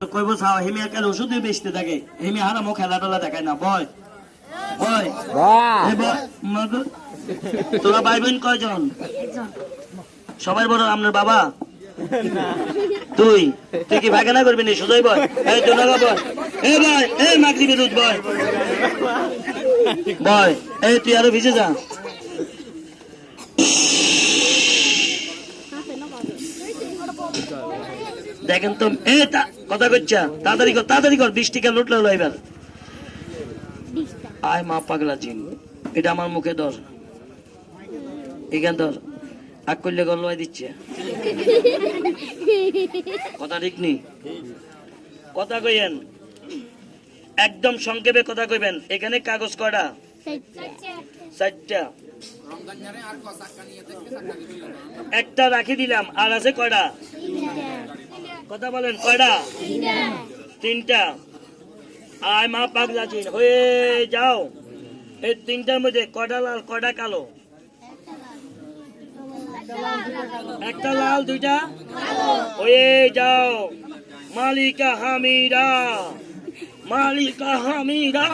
কইব চাও হেমি একাল ওষুধ বেচতে থাকে। হেমি হারামো খেলা টেলা দেখায় না বয়। বয়। তোরা ভাই বোন কয়জন? সবাই বড় আপনার বাবা? তুই তুই কি ভাগনা করবি নি সুজয় বয়? এই বয়। এই বয় এই মাগরি বিরুদ্ধ বয়। বয় এই তুই আরও ভিজে যা। দেখেন তো এ কথা কচ্ছা তাড়াতাড়ি কর তাড়াতাড়ি কর বৃষ্টি কেন উঠল হলো এবার? আয় মা পাগলা জিন এটা আমার মুখে ধর। এখান ধর আগ করলে গল্লাই দিচ্ছে। কথা ঠিক নেই কথা কইয়েন। একদম সংক্ষেপে কথা কইবেন। এখানে কাগজ কয়টা? চারটা। একটা রাখি দিলাম আর আছে কয়টা? কথা বলেন, কয়টা? তিনটা। আয় মা পাগলা চিন হয়ে যাও। এই তিনটার মধ্যে কটা লাল, কয়টা কালো? একটা লাল, দুইটা? হয়ে যাও। মালিকা হামিরা মালিকা হামিরা।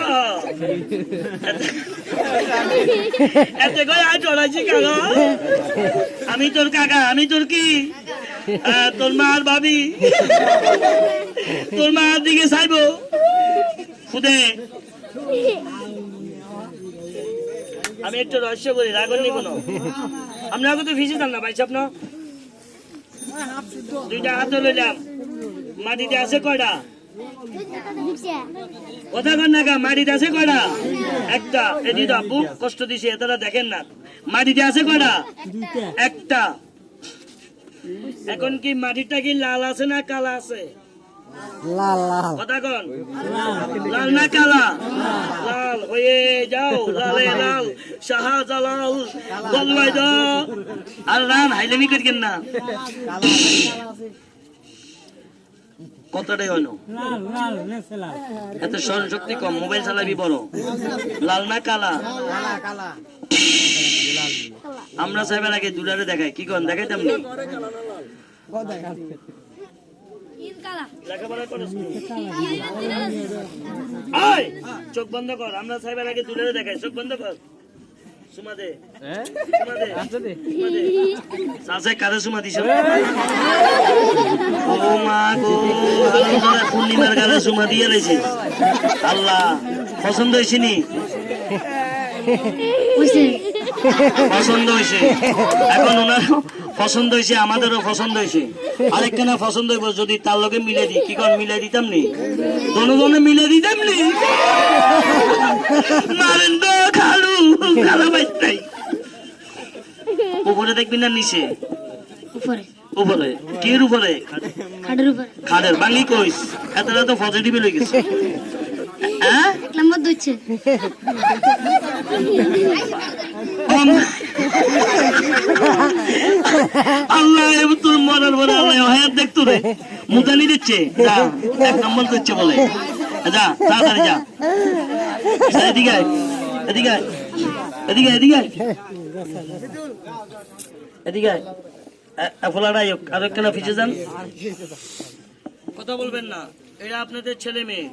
এতে করে আজ চড়াইছি কাকা আমি তোর কাকা, আমি তোর কি? তোর মার ভাবি। তোর মার দিকে চাইব। খুদে আমি একটু রহস্য করি রাগনি কোনো? আপনার তো ভিজে না ভাই স্বপ্ন দুইটা হাত লইলাম। মাটিতে আছে কয়টা? কথা কর না মাটিতে আছে কয়টা? একটা। এদি তো আপু কষ্ট দিছে, এতটা দেখেন না। মাটিতে আছে কয়টা? একটা। এখন কি মাটিটা কি লাল আছে না কালা আছে? লাল লাল। কথা কন। লাল। না কালা? লাল। হয়ে যাও লালে লাল। শাহজালাল বলবাই দাও। আর রান হাইলেমি করিকেন না। কতটাই হইল লাল লাল নেছে লাল। এত স্মরণ শক্তি কম মোবাইল চালাবি বড়। লাল না কালা? আমরা সাহেবের আগে দুলারে দেখাই কি কন দেখাইতাম নি? চোখ বন্ধ কর আমরা সাহেবের আগে দুলারে দেখাই চোখ বন্ধ কর। সুমা দে সুমা দে সুমা দে। সাসে কারে সুমা দিছ। ও মা গো। পূর্ণিমার গালে সুমা দিয়ে রয়েছে আল্লাহ পছন্দ হয়েছে নি? পছন্দ হয়েছে। এখন ওনার পছন্দ হয়েছে আমাদেরও পছন্দ হয়েছে। আরেকখানা পছন্দ হইব যদি তার লগে মিলে দিই। কি কর মিলে দিতাম নি? দনজনে মিলে দিতাম নি? মারেন তো খালু খালা বাইতাই উপরে দেখবি না নিচে? উপরে। উপরে। কির উপরে? খাটের উপরে। খাদের বাঙি কইস? এতটা তো পজিটিভ লই গেছে। হ্যাঁ? এক দিচ্ছে আল্লাহ তোর মরার পরে আল্লাহ হায়াত দেখতো রে মুদানি দিচ্ছে। যা এক নম্বর দিচ্ছে বলে। যা তাড়াতাড়ি যা। যা, এদিকে এদিকে এদিকে এদিকে এদিকে আর একখানা যান। কথা বলবেন না। এটা আপনাদের ছেলে মেয়ে।